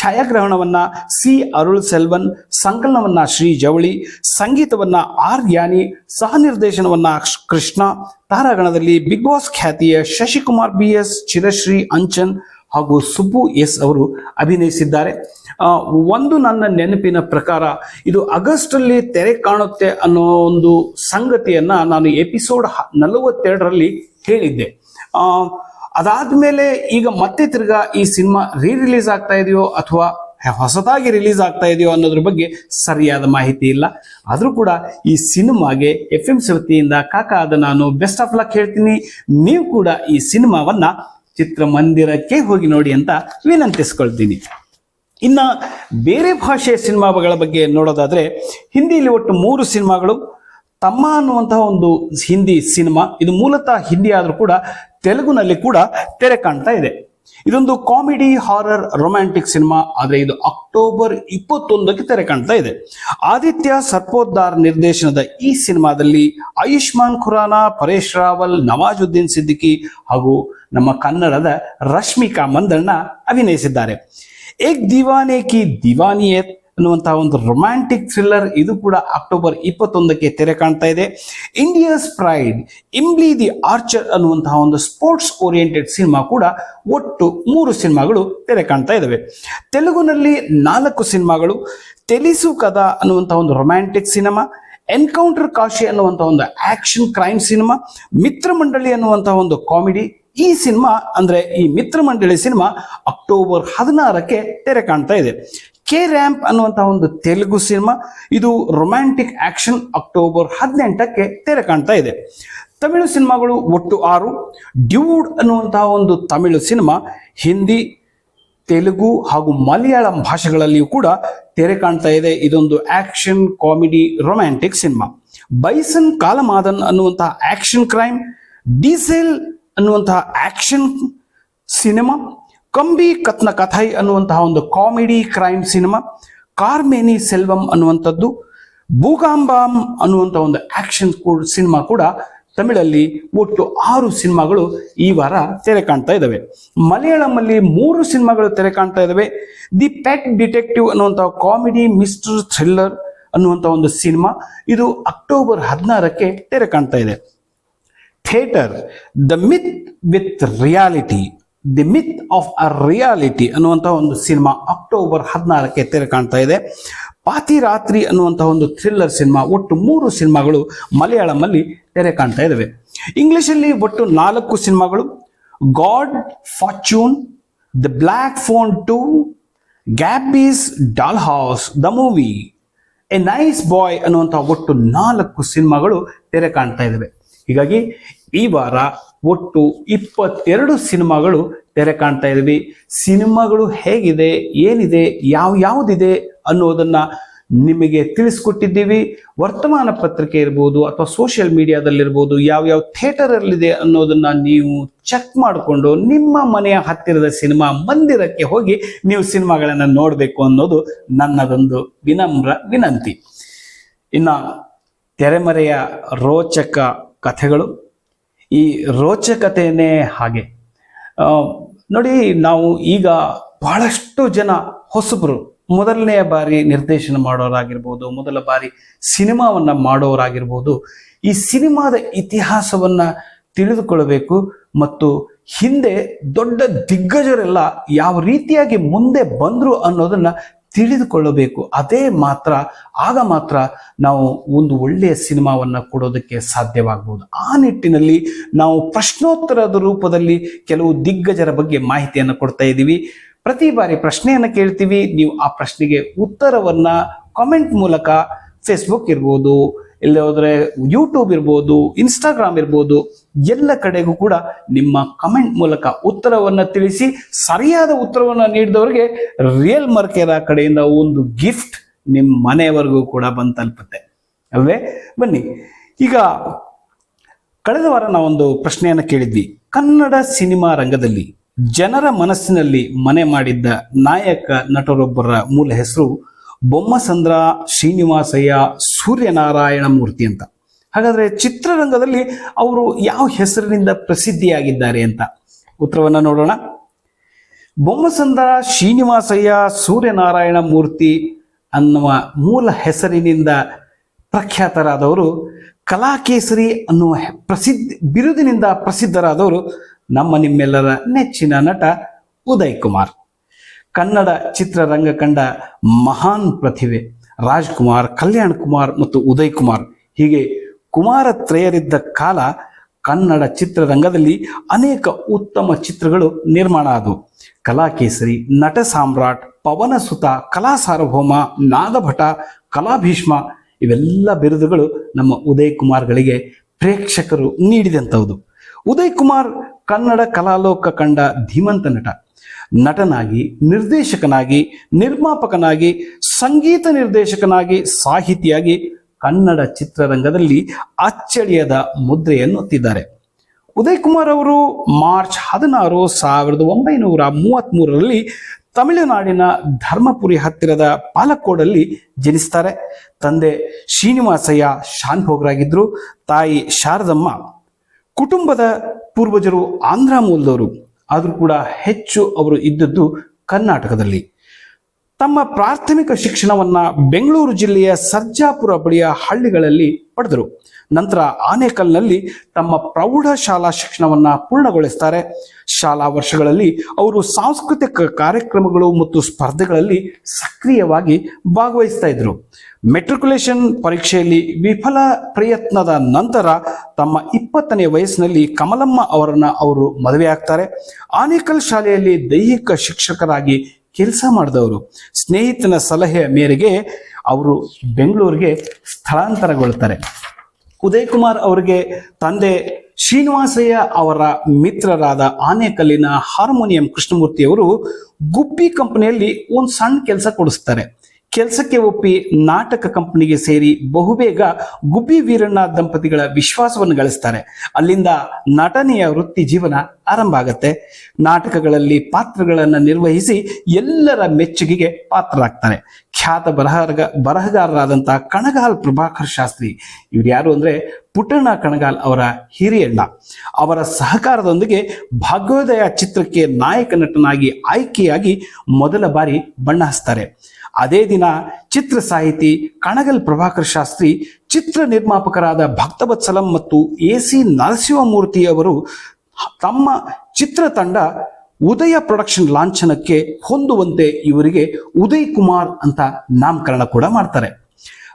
ಛಾಯಾಗ್ರಹಣವನ್ನ ಸಿ ಅರುಳ್ ಸೆಲ್ವನ್, ಸಂಕಲನವನ್ನ ಶ್ರೀ ಜವಳಿ, ಸಂಗೀತವನ್ನ ಆರ್ ಯಾನಿ ಸಹ ನಿರ್ದೇಶನವನ್ನ ಕೃಷ್ಣ, ತಾರಾಗಣದಲ್ಲಿ ಬಿಗ್ ಬಾಸ್ ಖ್ಯಾತಿಯ ಶಶಿಕುಮಾರ್ ಬಿ ಎಸ್ ಚಿರಶ್ರೀ ಅಂಚನ್ ಹಾಗೂ ಸುಬ್ಬು ಎಸ್ ಅವರು ಅಭಿನಯಿಸಿದ್ದಾರೆ. ಒಂದು ನನ್ನ ನೆನಪಿನ ಪ್ರಕಾರ ಇದು ಆಗಸ್ಟ್ ಅಲ್ಲಿ ತೆರೆ ಕಾಣುತ್ತೆ ಅನ್ನೋ ಒಂದು ಸಂಗತಿಯನ್ನ ನಾನು ಎಪಿಸೋಡ್ ನಲವತ್ತೆರಡರಲ್ಲಿ ಹೇಳಿದ್ದೆ. ಅದಾದ ಅದಾದ್ಮೇಲೆ ಈಗ ಮತ್ತೆ ತಿರ್ಗಾ ಈ ಸಿನಿಮಾ ರೀ ರಿಲೀಸ್ ಆಗ್ತಾ ಇದೆಯೋ ಅಥವಾ ಹೊಸದಾಗಿ ರಿಲೀಸ್ ಆಗ್ತಾ ಇದೆಯೋ ಅನ್ನೋದ್ರ ಬಗ್ಗೆ ಸರಿಯಾದ ಮಾಹಿತಿ ಇಲ್ಲ. ಆದರೂ ಕೂಡ ಈ ಸಿನಿಮಾಗೆ ಎಫ್ ಎಂ ವತಿಯಿಂದ ಕಾಕ ಅದು ನಾನು ಬೆಸ್ಟ್ ಆಫ್ ಲಕ್ ಹೇಳ್ತೀನಿ. ನೀವು ಕೂಡ ಈ ಸಿನಿಮಾವನ್ನ ಚಿತ್ರಮಂದಿರಕ್ಕೆ ಹೋಗಿ ನೋಡಿ ಅಂತ ವಿನಂತಿಸ್ಕೊಳ್ತೀನಿ. ಇನ್ನು ಬೇರೆ ಭಾಷೆಯ ಸಿನಿಮಾಗಳ ಬಗ್ಗೆ ನೋಡೋದಾದರೆ, ಹಿಂದಿಯಲ್ಲಿ ಒಟ್ಟು ಮೂರು ಸಿನಿಮಾಗಳು, ತಮ್ಮ ಅನ್ನುವಂತಹ ಒಂದು ಹಿಂದಿ ಸಿನಿಮಾ, ಇದು ಮೂಲತಃ ಹಿಂದಿ ಆದರೂ ಕೂಡ ತೆಲುಗುನಲ್ಲಿ ಕೂಡ ತೆರೆ ಕಾಣ್ತಾ ಇದೆ. ಇದೊಂದು ಕಾಮಿಡಿ, ಹಾರರ್, ರೊಮ್ಯಾಂಟಿಕ್ ಸಿನಿಮಾ, ಆದರೆ ಇದು ಅಕ್ಟೋಬರ್ ಇಪ್ಪತ್ತೊಂದಕ್ಕೆ ತೆರೆ ಕಾಣ್ತಾ ಇದೆ. ಆದಿತ್ಯ ಸರ್ಪೋದ್ದಾರ್ ನಿರ್ದೇಶನದ ಈ ಸಿನಿಮಾದಲ್ಲಿ ಆಯುಷ್ಮಾನ್ ಖುರಾನ, ಪರೇಶ್ ರಾವಲ್, ನವಾಜುದ್ದೀನ್ ಸಿದ್ದಿಕಿ ಹಾಗೂ ನಮ್ಮ ಕನ್ನಡದ ರಶ್ಮಿಕಾ ಮಂದಣ್ಣ ಅಭಿನಯಿಸಿದ್ದಾರೆ. ಏಕ್ ದಿವಾನೆ ಕಿ ದಿವಾನಿಯತ್ ಅನ್ನುವಂತಹ ಒಂದು ರೊಮ್ಯಾಂಟಿಕ್ ಥ್ರಿಲ್ಲರ್ ಇದು ಕೂಡ ಅಕ್ಟೋಬರ್ ಇಪ್ಪತ್ತೊಂದಕ್ಕೆ ತೆರೆ ಕಾಣ್ತಾ ಇದೆ. ಇಂಡಿಯಾಸ್ ಪ್ರೈಡ್ ಇಂಬ್ಲಿ ದಿ ಆರ್ಚರ್ ಅನ್ನುವಂತಹ ಒಂದು ಸ್ಪೋರ್ಟ್ಸ್ ಓರಿಯೆಂಟೆಡ್ ಸಿನಿಮಾ ಕೂಡ ಒಟ್ಟು ಮೂರು ಸಿನಿಮಾಗಳು ತೆರೆ ಕಾಣ್ತಾ ಇದ್ದಾವೆ ತೆಲುಗುನಲ್ಲಿ ನಾಲ್ಕು ಸಿನಿಮಾಗಳು ತೆಲಿಸು ಕದಾ ಅನ್ನುವಂತಹ ಒಂದು ರೊಮ್ಯಾಂಟಿಕ್ ಸಿನಿಮಾ ಎನ್ಕೌಂಟರ್ ಕಾಶಿ ಅನ್ನುವಂತಹ ಒಂದು ಆಕ್ಷನ್ ಕ್ರೈಮ್ ಸಿನಿಮಾ ಮಿತ್ರ ಮಂಡಳಿ ಅನ್ನುವಂತಹ ಒಂದು ಕಾಮಿಡಿ ಈ ಸಿನಿಮಾ ಅಂದ್ರೆ ಈ ಮಿತ್ರ ಮಂಡಳಿ ಸಿನಿಮಾ ಅಕ್ಟೋಬರ್ ಹದಿನಾರಕ್ಕೆ ತೆರೆ ಕಾಣ್ತಾ ಇದೆ. ಕೆ ರ್ಯಾಂಪ್ ಅನ್ನುವಂತಹ ಒಂದು ತೆಲುಗು ಸಿನಿಮಾ, ಇದು ರೊಮ್ಯಾಂಟಿಕ್ ಆಕ್ಷನ್ ಅಕ್ಟೋಬರ್ ಹದಿನೆಂಟಕ್ಕೆ ತೆರೆ ಕಾಣ್ತಾ ಇದೆ. ತಮಿಳು ಸಿನಿಮಾಗಳು ಒಟ್ಟು ಆರು. ಡ್ಯೂಡ್ ಅನ್ನುವಂತಹ ಒಂದು ತಮಿಳು ಸಿನಿಮಾ, ಹಿಂದಿ, ತೆಲುಗು ಹಾಗೂ ಮಲಯಾಳಂ ಭಾಷೆಗಳಲ್ಲಿಯೂ ಕೂಡ ತೆರೆ ಕಾಣ್ತಾ ಇದೆ. ಇದೊಂದು action comedy romantic cinema. Bison Kaalamaadan ಅನ್ನುವಂತಹ ಆಕ್ಷನ್ ಕ್ರೈಮ್ ಡೀಸೆಲ್ ಅನ್ನುವಂತಹ ಆಕ್ಷನ್ ಸಿನಿಮಾ ಕಂಬಿ ಕತ್ನ ಕಥೈ ಅನ್ನುವಂತಹ ಒಂದು comedy crime cinema, Karmeni Selvam ಅನ್ನುವಂಥದ್ದು ಭೂಗಾಂಬಾಮ್ ಅನ್ನುವಂಥ ಒಂದು ಆಕ್ಷನ್ ಸಿನಿಮಾ ಕೂಡ ತಮಿಳಲ್ಲಿ ಒಟ್ಟು ಆರು ಸಿನಿಮಾಗಳು ಈ ವಾರ ತೆರೆ ಕಾಣ್ತಾ ಇದ್ದಾವೆ ಮಲಯಾಳಂನಲ್ಲಿ ಮೂರು ಸಿನಿಮಾಗಳು ತೆರೆ ಕಾಣ್ತಾ ಇದ್ದಾವೆ ದಿ ಪೆಟ್ ಡಿಟೆಕ್ಟಿವ್ ಅನ್ನುವಂಥ ಕಾಮಿಡಿ ಮಿಸ್ಟರ್ ಥ್ರಿಲ್ಲರ್ ಅನ್ನುವಂಥ ಒಂದು ಸಿನಿಮಾ ಇದು ಅಕ್ಟೋಬರ್ ಹದಿನಾರಕ್ಕೆ ತೆರೆ ಕಾಣ್ತಾ ಇದೆ. Theatre, the myth with reality the myth of a reality ಅನ್ನುವಂಥ ಒಂದು ಸಿನಿಮಾ ಅಕ್ಟೋಬರ್ ಹದಿನಾರಕ್ಕೆ ತೆರೆ ಕಾಣ್ತಾ ಇದೆ. ಪಾತಿ ರಾತ್ರಿ ಅನ್ನುವಂತಹ ಒಂದು ಥ್ರಿಲ್ಲರ್ ಸಿನಿಮಾ, ಒಟ್ಟು ಮೂರು ಸಿನಿಮಾಗಳು ಮಲಯಾಳಮಲ್ಲಿ ತೆರೆ ಕಾಣ್ತಾ ಇದ್ದಾವೆ ಇಂಗ್ಲಿಷಲ್ಲಿ ಒಟ್ಟು ನಾಲ್ಕು ಸಿನಿಮಾಗಳು good fortune the black phone two Gabby's dollhouse the movie a nice boy ಅನ್ನುವಂಥ ಒಟ್ಟು ನಾಲ್ಕು ಸಿನಿಮಾಗಳು ತೆರೆ ಕಾಣ್ತಾ ಇದ್ದಾವೆ ಹೀಗಾಗಿ ಈ ವಾರ ಒಟ್ಟು ಇಪ್ಪತ್ತೆರಡು ಸಿನಿಮಾಗಳು ತೆರೆ ಕಾಣ್ತಾ ಇದ್ವಿ. ಸಿನಿಮಾಗಳು ಹೇಗಿದೆ, ಏನಿದೆ, ಯಾವ ಯಾವುದಿದೆ ಅನ್ನೋದನ್ನ ನಿಮಗೆ ತಿಳಿಸ್ಕೊಟ್ಟಿದ್ದೀವಿ. ವರ್ತಮಾನ ಪತ್ರಿಕೆ ಇರ್ಬೋದು ಅಥವಾ ಸೋಷಿಯಲ್ ಮೀಡಿಯಾದಲ್ಲಿರ್ಬೋದು ಯಾವ್ಯಾವ ಥಿಯೇಟರಲ್ಲಿದೆ ಅನ್ನೋದನ್ನು ನೀವು ಚೆಕ್ ಮಾಡಿಕೊಂಡು ನಿಮ್ಮ ಮನೆಯ ಹತ್ತಿರದ ಸಿನಿಮಾ ಮಂದಿರಕ್ಕೆ ಹೋಗಿ ನೀವು ಸಿನಿಮಾಗಳನ್ನು ನೋಡಬೇಕು ಅನ್ನೋದು ನನ್ನದೊಂದು ವಿನಮ್ರ ವಿನಂತಿ. ಇನ್ನು ತೆರೆಮರೆಯ ರೋಚಕ ಕಥೆಗಳು ಈ ರೋಚಕತೆಯೇ ಹಾಗೆ. ನೋಡಿ ನಾವು ಈಗ ಬಹಳಷ್ಟು ಜನ ಹೊಸಬರು ಮೊದಲನೆಯ ಬಾರಿ ನಿರ್ದೇಶನ ಮಾಡೋರಾಗಿರ್ಬೋದು, ಮೊದಲ ಬಾರಿ ಸಿನಿಮಾವನ್ನು ಮಾಡೋರಾಗಿರ್ಬೋದು, ಈ ಸಿನಿಮಾದ ಇತಿಹಾಸವನ್ನ ತಿಳಿದುಕೊಳ್ಳಬೇಕು ಮತ್ತು ಹಿಂದೆ ದೊಡ್ಡ ದಿಗ್ಗಜರೆಲ್ಲ ಯಾವ ರೀತಿಯಾಗಿ ಮುಂದೆ ಬಂದರು ಅನ್ನೋದನ್ನ ತಿಳಿದುಕೊಳ್ಳಬೇಕು. ಅದೇ ಮಾತ್ರ, ಆಗ ಮಾತ್ರ ನಾವು ಒಂದು ಒಳ್ಳೆಯ ಸಿನಿಮಾವನ್ನು ಕೊಡೋದಕ್ಕೆ ಸಾಧ್ಯವಾಗಬಹುದು ಆ ನಿಟ್ಟಿನಲ್ಲಿ ನಾವು ಪ್ರಶ್ನೋತ್ತರದ ರೂಪದಲ್ಲಿ ಕೆಲವು ದಿಗ್ಗಜರ ಬಗ್ಗೆ ಮಾಹಿತಿಯನ್ನು ಕೊಡ್ತಾ ಇದ್ದೀವಿ. ಪ್ರತಿ ಬಾರಿ ಪ್ರಶ್ನೆಯನ್ನು ಕೇಳ್ತೀವಿ. ನೀವು ಆ ಪ್ರಶ್ನೆಗೆ ಉತ್ತರವನ್ನು ಕಾಮೆಂಟ್ ಮೂಲಕ ಫೇಸ್ಬುಕ್ ಇರ್ಬೋದು ಇಲ್ಲದೆ ಹೋದರೆ ಯೂಟ್ಯೂಬ್ ಇರ್ಬೋದು ಇನ್ಸ್ಟಾಗ್ರಾಮ್ ಇರ್ಬೋದು ಎಲ್ಲ ಕಡೆಗೂ ಕೂಡ ನಿಮ್ಮ ಕಮೆಂಟ್ ಮೂಲಕ ಉತ್ತರವನ್ನು ತಿಳಿಸಿ, ಸರಿಯಾದ ಉತ್ತರವನ್ನು ನೀಡಿದವರಿಗೆ ರಿಯಲ್ ಮರ್ಕೆರ ಕಡೆಯಿಂದ ಒಂದು ಗಿಫ್ಟ್ ನಿಮ್ಮ ಮನೆಯವರೆಗೂ ಕೂಡ ಬಂದು ತಲುಪುತ್ತೆ ಅಲ್ವೇ? ಬನ್ನಿ. ಈಗ ಕಳೆದ ವಾರ ನಾವೊಂದು ಪ್ರಶ್ನೆಯನ್ನು ಕೇಳಿದ್ವಿ. ಕನ್ನಡ ಸಿನಿಮಾ ರಂಗದಲ್ಲಿ ಜನರ ಮನಸ್ಸಿನಲ್ಲಿ ಮನೆ ಮಾಡಿದ್ದ ನಾಯಕ, ನಟರೊಬ್ಬರ ಮೂಲ ಹೆಸರು ಬೊಮ್ಮಸಂದ್ರ ಶ್ರೀನಿವಾಸಯ್ಯ ಸೂರ್ಯನಾರಾಯಣ ಮೂರ್ತಿ ಅಂತ. ಹಾಗಾದ್ರೆ ಚಿತ್ರರಂಗದಲ್ಲಿ ಅವರು ಯಾವ ಹೆಸರಿನಿಂದ ಪ್ರಸಿದ್ಧಿಯಾಗಿದ್ದಾರೆ ಅಂತ? ಉತ್ತರವನ್ನು ನೋಡೋಣ. ಬೊಮ್ಮಸಂದ್ರ ಶ್ರೀನಿವಾಸಯ್ಯ ಸೂರ್ಯನಾರಾಯಣ ಮೂರ್ತಿ ಅನ್ನುವ ಮೂಲ ಹೆಸರಿನಿಂದ ಪ್ರಖ್ಯಾತರಾದವರು, ಕಲಾಕೇಸರಿ ಅನ್ನುವ ಪ್ರಸಿದ್ಧ, ಬಿರುದಿನಿಂದ ಪ್ರಸಿದ್ಧರಾದವರು ನಮ್ಮ ನಿಮ್ಮೆಲ್ಲರ ನೆಚ್ಚಿನ ನಟ ಉದಯ್ ಕುಮಾರ್ ಕನ್ನಡ ಚಿತ್ರರಂಗ ಕಂಡ ಮಹಾನ್ ಪ್ರತಿಭೆ ರಾಜ್ಕುಮಾರ್ ಕಲ್ಯಾಣ್ ಕುಮಾರ್ ಮತ್ತು ಉದಯ್ ಕುಮಾರ್ ಹೀಗೆ ಕುಮಾರ ತ್ರಯರಿದ್ದ ಕಾಲ ಕನ್ನಡ ಚಿತ್ರರಂಗದಲ್ಲಿ ಅನೇಕ ಉತ್ತಮ ಚಿತ್ರಗಳು ನಿರ್ಮಾಣ ಆದವು. ಕಲಾಕೇಸರಿ, ನಟ ಸಾಮ್ರಾಟ್, ಪವನಸುತ, ಕಲಾ ಸಾರ್ವಭೌಮ, ನಾಗಭಟ, ಕಲಾಭೀಷ್ಮ ಇವೆಲ್ಲ ಬಿರುದುಗಳು ನಮ್ಮ ಉದಯ್ ಕುಮಾರ್ಗಳಿಗೆ ಪ್ರೇಕ್ಷಕರು ನೀಡಿದಂಥವ್ದು. ಉದಯ್ ಕುಮಾರ್ ಕನ್ನಡ ಕಲಾಲೋಕ ಕಂಡ ಧೀಮಂತ ನಟ. ನಟನಾಗಿ, ನಿರ್ದೇಶಕನಾಗಿ, ನಿರ್ಮಾಪಕನಾಗಿ, ಸಂಗೀತ ನಿರ್ದೇಶಕನಾಗಿ, ಸಾಹಿತಿಯಾಗಿ ಕನ್ನಡ ಚಿತ್ರರಂಗದಲ್ಲಿ ಅಚ್ಚಳಿಯದ ಮುದ್ರೆಯನ್ನು ಒತ್ತಿದ್ದಾರೆ. ಉದಯ್ ಕುಮಾರ್ ಅವರು ಮಾರ್ಚ್ ಹದಿನಾರು ಸಾವಿರದ ಒಂಬೈನೂರ ಮೂವತ್ತ್ ಮೂರರಲ್ಲಿ ತಮಿಳುನಾಡಿನ ಧರ್ಮಪುರಿ ಹತ್ತಿರದ ಪಾಲಕ್ಕೋಡಲ್ಲಿ ಜನಿಸ್ತಾರೆ. ತಂದೆ ಶ್ರೀನಿವಾಸಯ್ಯ ಶಾನ್ಭೋಗರಾಗಿದ್ದರು. ತಾಯಿ ಶಾರದಮ್ಮ, ಕುಟುಂಬದ ಪೂರ್ವಜರು ಆಂಧ್ರ ಮೂಲದವರು. ಆದರೂ ಕೂಡ ಹೆಚ್ಚು ಅವರು ಇದ್ದದ್ದು ಕರ್ನಾಟಕದಲ್ಲಿ. ತಮ್ಮ ಪ್ರಾಥಮಿಕ ಶಿಕ್ಷಣವನ್ನ ಬೆಂಗಳೂರು ಜಿಲ್ಲೆಯ ಸರ್ಜಾಪುರ ಬಳಿಯ ಹಳ್ಳಿಗಳಲ್ಲಿ ಪಡೆದರು. ನಂತರ ಆನೇಕಲ್ನಲ್ಲಿ ತಮ್ಮ ಪ್ರೌಢಶಾಲಾ ಶಿಕ್ಷಣವನ್ನ ಪೂರ್ಣಗೊಳಿಸ್ತಾರೆ. ಶಾಲಾ ವರ್ಷಗಳಲ್ಲಿ ಅವರು ಸಾಂಸ್ಕೃತಿಕ ಕಾರ್ಯಕ್ರಮಗಳು ಮತ್ತು ಸ್ಪರ್ಧೆಗಳಲ್ಲಿ ಸಕ್ರಿಯವಾಗಿ ಭಾಗವಹಿಸ್ತಾ ಇದ್ರು ಮೆಟ್ರಿಕ್ಯುಲೇಷನ್ ಪರೀಕ್ಷೆಯಲ್ಲಿ ವಿಫಲ ಪ್ರಯತ್ನದ ನಂತರ ತಮ್ಮ ಇಪ್ಪತ್ತನೇ ವಯಸ್ಸಿನಲ್ಲಿ ಕಮಲಮ್ಮ ಅವರನ್ನ ಅವರು ಮದುವೆ ಆಗ್ತಾರೆ ಆನೇಕಲ್ ಶಾಲೆಯಲ್ಲಿ ದೈಹಿಕ ಶಿಕ್ಷಕರಾಗಿ ಕೆಲಸ ಮಾಡಿದವರು. ಸ್ನೇಹಿತನ ಸಲಹೆಯ ಮೇರೆಗೆ ಅವರು ಬೆಂಗಳೂರಿಗೆ ಸ್ಥಳಾಂತರಗೊಳ್ತಾರೆ. ಉದಯ್ ಕುಮಾರ್ ಅವರಿಗೆ ತಂದೆ ಶ್ರೀನಿವಾಸಯ್ಯ ಅವರ ಮಿತ್ರರಾದ ಆನೆಕಲ್ಲಿನ ಹಾರ್ಮೋನಿಯಂ ಕೃಷ್ಣಮೂರ್ತಿಯವರು ಗುಬ್ಬಿ ಕಂಪನಿಯಲ್ಲಿ ಒಂದು ಸಣ್ಣ ಕೆಲಸ ಕೊಡಿಸ್ತಾರೆ. ಕೆಲಸಕ್ಕೆ ಒಪ್ಪಿ ನಾಟಕ ಕಂಪನಿಗೆ ಸೇರಿ ಬಹುಬೇಗ ಗುಬ್ಬಿ ವೀರಣ್ಣ ದಂಪತಿಗಳ ವಿಶ್ವಾಸವನ್ನು ಗಳಿಸ್ತಾರೆ. ಅಲ್ಲಿಂದ ನಟನೆಯ ವೃತ್ತಿ ಜೀವನ ಆರಂಭ ಆಗತ್ತೆ. ನಾಟಕಗಳಲ್ಲಿ ಪಾತ್ರಗಳನ್ನು ನಿರ್ವಹಿಸಿ ಎಲ್ಲರ ಮೆಚ್ಚುಗೆಗೆ ಪಾತ್ರರಾಗ್ತಾರೆ. ಖ್ಯಾತ ಬರಹಗ ಬರಹಗಾರರಾದಂತಹ ಕಣಗಾಲ್ ಪ್ರಭಾಕರ್ ಶಾಸ್ತ್ರಿ. ಇವ್ರು ಯಾರು ಅಂದ್ರೆ ಪುಟ್ಟಣ್ಣ ಕಣಗಾಲ್ ಅವರ ಹಿರಿಯಣ್ಣ. ಅವರ ಸಹಕಾರದೊಂದಿಗೆ ಭಾಗ್ಯೋದಯ ಚಿತ್ರಕ್ಕೆ ನಾಯಕ ನಟನಾಗಿ ಆಯ್ಕೆಯಾಗಿ ಮೊದಲ ಬಾರಿ ಬಣ್ಣ ಹಚ್ತಾರೆ. ಅದೇ ದಿನ ಚಿತ್ರ ಸಾಹಿತಿ ಕಣಗಲ್ ಪ್ರಭಾಕರ್ ಶಾಸ್ತ್ರಿ, ಚಿತ್ರ ನಿರ್ಮಾಪಕರಾದ ಭಕ್ತವತ್ಸಲಂ ಮತ್ತು ಎ ಸಿ ನರಸಿಂಹಮೂರ್ತಿ ಅವರು ತಮ್ಮ ಚಿತ್ರತಂಡ ಉದಯ ಪ್ರೊಡಕ್ಷನ್ ಲಾಂಛನಕ್ಕೆ ಹೊಂದುವಂತೆ ಇವರಿಗೆ ಉದಯ್ ಕುಮಾರ್ ಅಂತ ನಾಮಕರಣ ಕೂಡ ಮಾಡ್ತಾರೆ.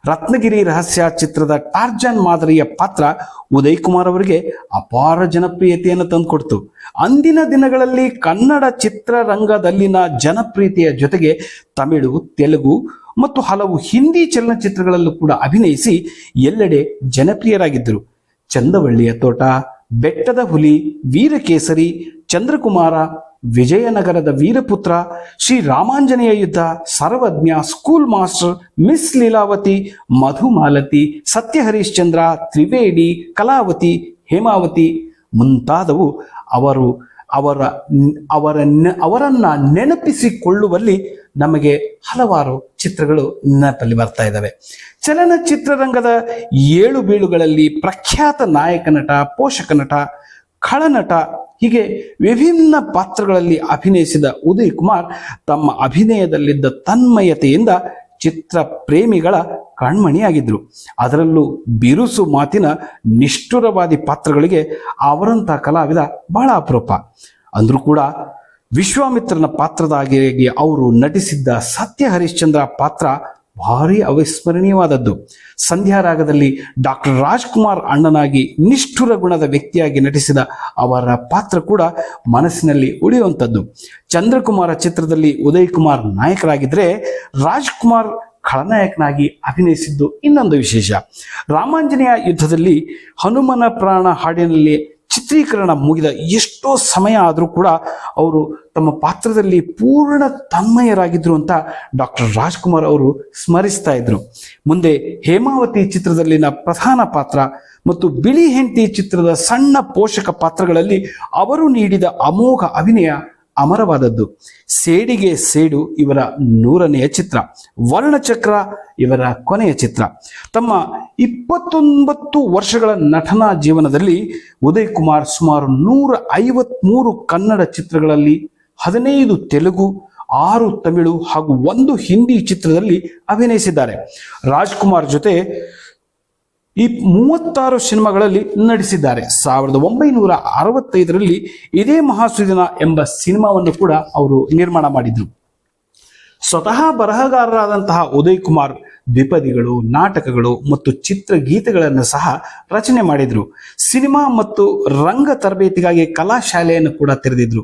ರತ್ನಗಿರಿ ರಹಸ್ಯ ಚಿತ್ರದ ಟಾರ್ಜನ್ ಮಾದರಿಯ ಪಾತ್ರ ಉದಯ್ ಕುಮಾರ್ ಅವರಿಗೆ ಅಪಾರ ಜನಪ್ರಿಯತೆಯನ್ನು ತಂದುಕೊಡ್ತು. ಅಂದಿನ ದಿನಗಳಲ್ಲಿ ಕನ್ನಡ ಚಿತ್ರರಂಗದಲ್ಲಿನ ಜನಪ್ರಿಯತೆಯ ಜೊತೆಗೆ ತಮಿಳು, ತೆಲುಗು ಮತ್ತು ಹಲವು ಹಿಂದಿ ಚಲನಚಿತ್ರಗಳಲ್ಲೂ ಕೂಡ ಅಭಿನಯಿಸಿ ಎಲ್ಲೆಡೆ ಜನಪ್ರಿಯರಾಗಿದ್ದರು. ಚಂದವಳ್ಳಿಯ ತೋಟ, ಬೆಟ್ಟದ ಹುಲಿ, ವೀರಕೇಸರಿ, ಚಂದ್ರಕುಮಾರ ವಿಜಯನಗರದ Veeraputra Shri Ramanjaneya Yuddha Sarvajna school master miss Leelavathi, Madhumalathi Satyaharishchandra Triveni, Kalavathi, Hemavathi ಮುಂತಾದವು ಅವರು ಅವರ ಅವರ ಅವರನ್ನು ಅವರನ್ನ ನೆನಪಿಸಿಕೊಳ್ಳುವಲ್ಲಿ ನಮಗೆ ಹಲವಾರು ಚಿತ್ರಗಳು ನೆನಪಲ್ಲಿ ಬರ್ತಾ ಇದ್ದಾವೆ. ಚಲನಚಿತ್ರರಂಗದ ಏಳು ಬೀಳುಗಳಲ್ಲಿ ಪ್ರಖ್ಯಾತ ನಾಯಕ ನಟ, ಪೋಷಕ ನಟ ಖಳನಟ ಹೀಗೆ ವಿಭಿನ್ನ ಪಾತ್ರಗಳಲ್ಲಿ ಅಭಿನಯಿಸಿದ ಉದಯ್ ಕುಮಾರ್ ತಮ್ಮ ಅಭಿನಯದಲ್ಲಿದ್ದ ತನ್ಮಯತೆಯಿಂದ ಚಿತ್ರ ಪ್ರೇಮಿಗಳ ಕಣ್ಮಣಿಯಾಗಿದ್ದರು ಅದರಲ್ಲೂ ಬಿರುಸು ಮಾತಿನ ನಿಷ್ಠುರವಾದಿ ಪಾತ್ರಗಳಿಗೆ ಅವರಂಥ ಕಲಾವಿದ ಬಹಳ ಅಪರೂಪ. ಅಂದರೂ ಕೂಡ ವಿಶ್ವಾಮಿತ್ರನ ಪಾತ್ರದಾಗಿ ಅವರು ನಟಿಸಿದ್ದ ಸತ್ಯ ಹರಿಶ್ಚಂದ್ರ ಪಾತ್ರ ಭಾರಿ ಅವಿಸ್ಮರಣೀಯವಾದದ್ದು. ಸಂಧ್ಯಾ ರಾಗದಲ್ಲಿ ಡಾಕ್ಟರ್ ರಾಜ್ಕುಮಾರ್ ಅಣ್ಣನಾಗಿ ನಿಷ್ಠುರ ಗುಣದ ವ್ಯಕ್ತಿಯಾಗಿ ನಟಿಸಿದ ಅವರ ಪಾತ್ರ ಕೂಡ ಮನಸ್ಸಿನಲ್ಲಿ ಉಳಿಯುವಂಥದ್ದು. ಚಂದ್ರಕುಮಾರ ಚಿತ್ರದಲ್ಲಿ ಉದಯ್ ಕುಮಾರ್ ನಾಯಕರಾಗಿದ್ದರೆ ರಾಜ್ಕುಮಾರ್ ಖಳನಾಯಕನಾಗಿ ಅಭಿನಯಿಸಿದ್ದು ಇನ್ನೊಂದು ವಿಶೇಷ. ರಾಮಾಂಜನೇಯ ಯುದ್ಧದಲ್ಲಿ ಹನುಮನ ಪ್ರಾಣ ಹಾಡಿನಲ್ಲಿ ಚಿತ್ರೀಕರಣ ಮುಗಿದ ಎಷ್ಟೋ ಸಮಯ ಆದರೂ ಕೂಡ ಅವರು ತಮ್ಮ ಪಾತ್ರದಲ್ಲಿ ಪೂರ್ಣ ತನ್ಮಯರಾಗಿದ್ರು ಅಂತ ಡಾಕ್ಟರ್ ರಾಜ್ಕುಮಾರ್ ಅವರು ಸ್ಮರಿಸ್ತಾ ಇದ್ರು. ಮುಂದೆ ಹೇಮಾವತಿ ಚಿತ್ರದಲ್ಲಿನ ಪ್ರಧಾನ ಪಾತ್ರ ಮತ್ತು ಬಿಳಿ ಹೆಂಡತಿ ಚಿತ್ರದ ಸಣ್ಣ ಪೋಷಕ ಪಾತ್ರಗಳಲ್ಲಿ ಅವರು ನೀಡಿದ ಅಮೋಘ ಅಭಿನಯ ಅಮರವಾದದ್ದು. ಸೇಡಿಗೆ ಸೇಡು ಇವರ ನೂರನೆಯ ಚಿತ್ರ. ವರ್ಣಚಕ್ರ ಇವರ ಕೊನೆಯ ಚಿತ್ರ. ತಮ್ಮ ಇಪ್ಪತ್ತೊಂಬತ್ತು ವರ್ಷಗಳ ನಟನಾ ಜೀವನದಲ್ಲಿ ಉದಯ್ ಕುಮಾರ್ ಸುಮಾರು ನೂರ ಐವತ್ಮೂರು ಕನ್ನಡ ಚಿತ್ರಗಳಲ್ಲಿ ಹದಿನೈದು ತೆಲುಗು, ಆರು ತಮಿಳು ಹಾಗೂ ಒಂದು ಹಿಂದಿ ಚಿತ್ರದಲ್ಲಿ ಅಭಿನಯಿಸಿದ್ದಾರೆ. ರಾಜ್ಕುಮಾರ್ ಜೊತೆ ಈ ಮೂವತ್ತಾರು ಸಿನಿಮಾಗಳಲ್ಲಿ ನಟಿಸಿದ್ದಾರೆ. ಸಾವಿರದ ಒಂಬೈನೂರ ಅರವತ್ತೈದರಲ್ಲಿ ಇದೇ ಮಹಾಸುದಿನ ಎಂಬ ಸಿನಿಮಾವನ್ನು ಕೂಡ ಅವರು ನಿರ್ಮಾಣ ಮಾಡಿದ್ರು. ಸ್ವತಃ ಬರಹಗಾರರಾದಂತಹ ಉದಯ್ ಕುಮಾರ್ ದ್ವಿಪದಿಗಳು, ನಾಟಕಗಳು ಮತ್ತು ಚಿತ್ರಗೀತೆಗಳನ್ನು ಸಹ ರಚನೆ ಮಾಡಿದ್ರು. ಸಿನಿಮಾ ಮತ್ತು ರಂಗ ತರಬೇತಿಗಾಗಿ ಕಲಾಶಾಲೆಯನ್ನು ಕೂಡ ತೆರೆದಿದ್ರು.